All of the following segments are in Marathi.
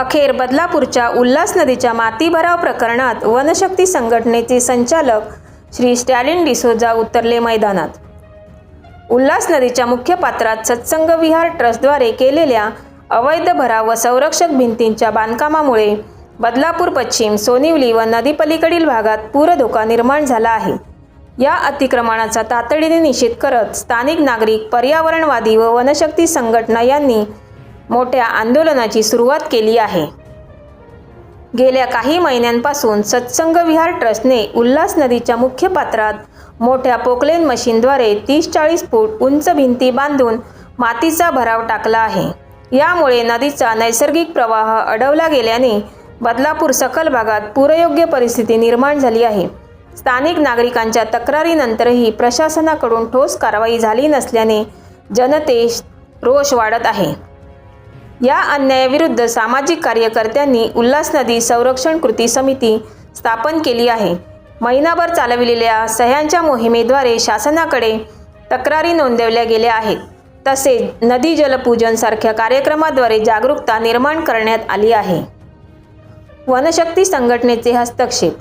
अखेर बदलापूरच्या उल्हास नदीच्या माती भराव प्रकरणात वनशक्ती संघटनेचे संचालक श्री स्टॅलिन डिसोजा उतरले मैदानात. उल्हास नदीच्या मुख्य पात्रात सत्संग विहार ट्रस्टद्वारे केलेल्या अवैध भराव व संरक्षक भिंतींच्या बांधकामामुळे बदलापूर पश्चिम सोनिवली व नदीपलीकडील भागात पूर धोका निर्माण झाला आहे. या अतिक्रमणाचा तातडीने निषेध करत स्थानिक नागरिक पर्यावरणवादी व वनशक्ती संघटना यांनी मोठ्या आंदोलनाची सुरुवात केली आहे. गेल्या काही महिन्यांपासून सत्संग विहार ट्रस्टने उल्हास नदीच्या मुख्य पात्रात मोठ्या पोकलेन मशीनद्वारे तीस चाळीस फूट उंच भिंती बांधून मातीचा भराव टाकला आहे. यामुळे नदीचा नैसर्गिक प्रवाह अडवला गेल्याने बदलापूर सखल भागात पूरयोग्य परिस्थिती निर्माण झाली आहे. स्थानिक नागरिकांच्या तक्रारीनंतरही प्रशासनाकडून ठोस कारवाई झाली नसल्याने जनतेश रोष वाढत आहे. या अन्यायाविरुद्ध सामाजिक कार्यकर्त्यांनी उल्हास नदी संरक्षण कृती समिती स्थापन केली आहे. महिनाभर चालविलेल्या सह्यांच्या मोहिमेद्वारे शासनाकडे तक्रारी नोंदवल्या गेल्या आहेत. तसेच नदी जलपूजन सारख्या कार्यक्रमाद्वारे जागरूकता निर्माण करण्यात आली आहे. वनशक्ती संघटनेचे हस्तक्षेप.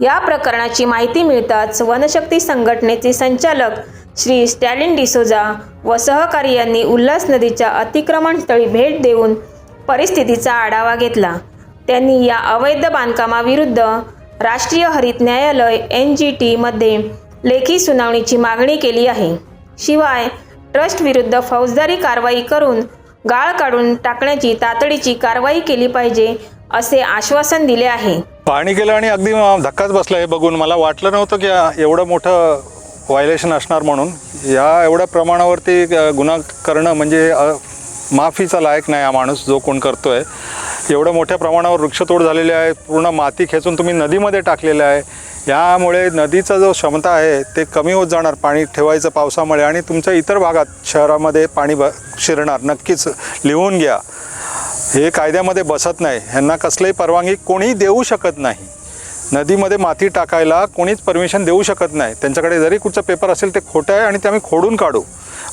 या प्रकरणाची माहिती मिळताच वनशक्ती संघटनेचे संचालक श्री स्टॅलिन डिसोजा व सहकारी यांनी उल्हास नदीच्या अतिक्रमणस्थळी भेट देऊन परिस्थितीचा आढावा घेतला. त्यांनी या अवैध बांधकामाविरुद्ध राष्ट्रीय हरित न्यायालय एन जी टीमध्ये लेखी सुनावणीची मागणी केली आहे. शिवाय ट्रस्टविरुद्ध फौजदारी कारवाई करून गाळ काढून टाकण्याची तातडीची कारवाई केली पाहिजे असे आश्वासन दिले आहे. पाणी गेलं आणि अगदी धक्काच बसला हे बघून. मला वाटलं नव्हतं की एवढं मोठं व्हायलेशन असणार म्हणून. या एवढ्या प्रमाणावरती गुन्हा करणं म्हणजे माफीचा लायक नाही हा माणूस जो कोण करतो आहे एवढ्या मोठ्या प्रमाणावर वृक्षतोड झालेली आहे पूर्ण माती खेचून तुम्ही नदीमध्ये टाकलेलं आहे. यामुळे नदीचा जो क्षमता आहे ते कमी होत जाणार. पाणी ठेवायचं पावसामुळे आणि तुमच्या इतर भागात शहरामध्ये पाणी ब शिरणार. नक्कीच लिहून घ्या. हे कायद्यामध्ये बसत नाही. ह्यांना कसलीही परवानगी कोणीही देऊ शकत नाही. नदीमध्ये माती टाकायला कोणीच परमिशन देऊ शकत नाही. त्यांच्याकडे जरी कुठचा पेपर असेल ते खोटं आहे आणि ते आम्ही खोडून काढू.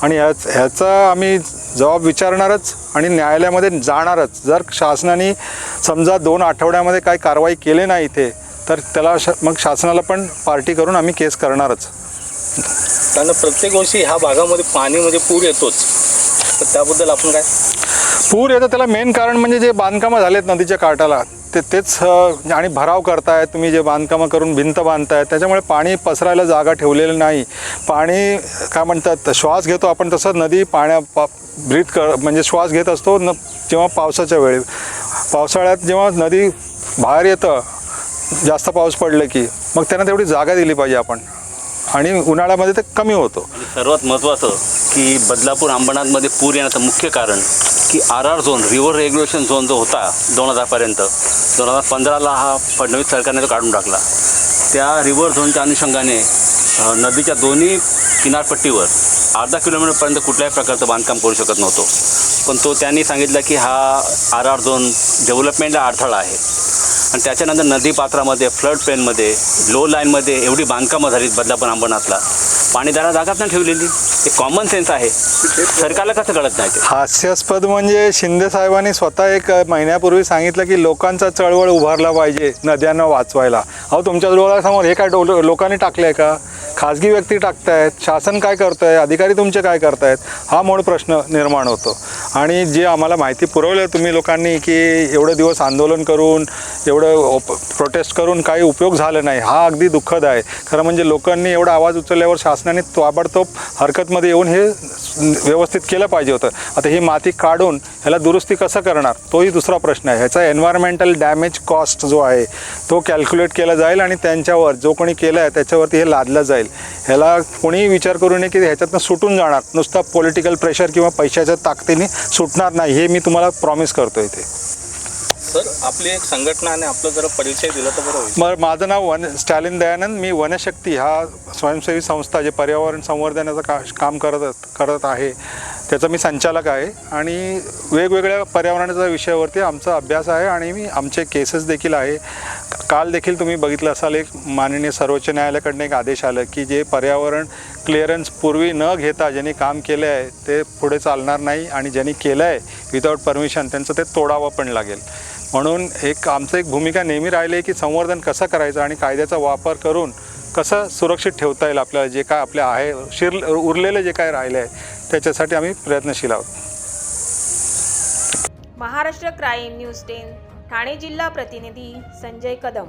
आणि ह्याच ह्याचा आम्ही जबाब विचारणारच आणि न्यायालयामध्ये जाणारच. जर शासनाने समजा दोन आठवड्यामध्ये काही कारवाई केली नाही इथे तर त्याला श मग शासनाला पण पार्टी करून आम्ही केस करणारच. कारण प्रत्येक वर्षी ह्या भागामध्ये पाणी म्हणजे पूर येतोच. तर त्याबद्दल आपण काय? पूर येतं त्याला मेन कारण म्हणजे जे बांधकामं झालेत नदीच्या काठाला ते तेच आणि भराव करतायत तुम्ही जे बांधकामं करून भिंत बांधतायत त्याच्यामुळे पाणी पसरायला जागा ठेवलेली नाही. पाणी काय म्हणतात श्वास घेतो आपण तसं नदी पाण्या पा ब्रीथ कर म्हणजे श्वास घेत असतो न जेव्हा पावसाच्या वेळी. पावसाळ्यात जेव्हा नदी बाहेर येतं जास्त पाऊस पडलं की मग त्यांना तेवढी जागा दिली पाहिजे आपण. आणि उन्हाळ्यामध्ये ते कमी होतो. सर्वात महत्त्वाचं की बदलापूर अंबरनाथमध्ये पूर येण्याचं मुख्य कारण की R R zone river regulation zone जो होता दोन हजारपर्यंत दोन हजार पंधराला हा फडणवीस सरकारने तो काढून टाकला. त्या रिव्हर झोनच्या अनुषंगाने नदीच्या दोन्ही किनारपट्टीवर अर्धा किलोमीटरपर्यंत कुठल्याही प्रकारचं बांधकाम करू शकत नव्हतो. पण तो त्यांनी सांगितलं की हा आर आर झोन डेव्हलपमेंटला अडथळा आहे. आणि त्याच्यानंतर नदीपात्रामध्ये फ्लड प्लेनमध्ये लो लाईनमध्ये एवढी बांधकामं झाली बदलापूर अंबरनाथला. पाणी दारा जागाच नाही ठेवलेली. हे कॉमन सेन्स आहे. सरकारला कसं कळत नाही हास्यास्पद म्हणजे शिंदे साहेबांनी स्वतः एक महिन्यापूर्वी सांगितलं की लोकांचा चळवळ उभारला पाहिजे नद्यांना वाचवायला. अहो तुमच्या डोळ्यासमोर हे काय डोल लोकांनी टाकलं आहे का? खाजगी व्यक्ती टाकतायत शासन काय करतंय आहे अधिकारी तुमचे काय करतायत? हा मूळ प्रश्न निर्माण होतो. आणि जे आम्हाला माहिती पुरवलं तुम्ही लोकांनी की एवढे दिवस आंदोलन करून एवढं प्रोटेस्ट करून काही उपयोग झाला नाही. हा अगदी दुःखद आहे. खरं म्हणजे लोकांनी एवढा आवाज उचलल्यावर शासनाने ताबडतोब हरकतमध्ये येऊन हे व्यवस्थित केलं पाहिजे होतं. आता ही माती काढून ह्याला दुरुस्ती कसं करणार? तोही दुसरा प्रश्न आहे. ह्याचा एन्व्हायरमेंटल डॅमेज कॉस्ट जो आहे तो कॅल्क्युलेट केला जाईल आणि त्यांच्यावर जो कोणी केलं आहे त्याच्यावरती हे लादलं जाईल. ह्याला कोणीही विचार करू नये की ह्याच्यातनं सुटून जाणार. नुसता पॉलिटिकल प्रेशर किंवा पैशाच्या ताकदीने सुटणार नाही हे मी तुम्हाला प्रॉमिस करतो इथे. सर आपली एक संघटना आणि आपलं जरा परिचय दिला तर बरं होईल. मग माझं नाव वन स्टॅलिन दयानंद. मी वनशक्ती हा स्वयंसेवी संस्था जे पर्यावरण संवर्धनाचं का काम करत करत आहे त्याचा मी संचालक आहे. आणि वेगवेगळ्या पर्यावरणाच्या विषयावरती आमचा अभ्यास आहे आणि मी आमचे केसेस देखील आहे. काल देखील तुम्ही बघितलं असाल एक माननीय सर्वोच्च न्यायालयाकडनं एक आदेश आलं की जे पर्यावरण क्लिअरन्स पूर्वी न घेता ज्यांनी काम केलं आहे ते पुढे चालणार नाही आणि ज्यांनी केलं आहे विदाऊट परमिशन त्यांचं ते तोडावं पण लागेल. म्हणून एक आमचं एक भूमिका नेहमी राहिली आहे की संवर्धन कसं करायचं आणि कायद्याचा वापर करून कसं सुरक्षित ठेवता येईल आपल्याला जे काय आपल्या आहे शिर उरलेलं जे काय राहिले आहे त्याच्यासाठी आम्ही प्रयत्नशील आहोत. Maharashtra crime news ten Thane जिल्हा प्रतिनिधी संजय कदम.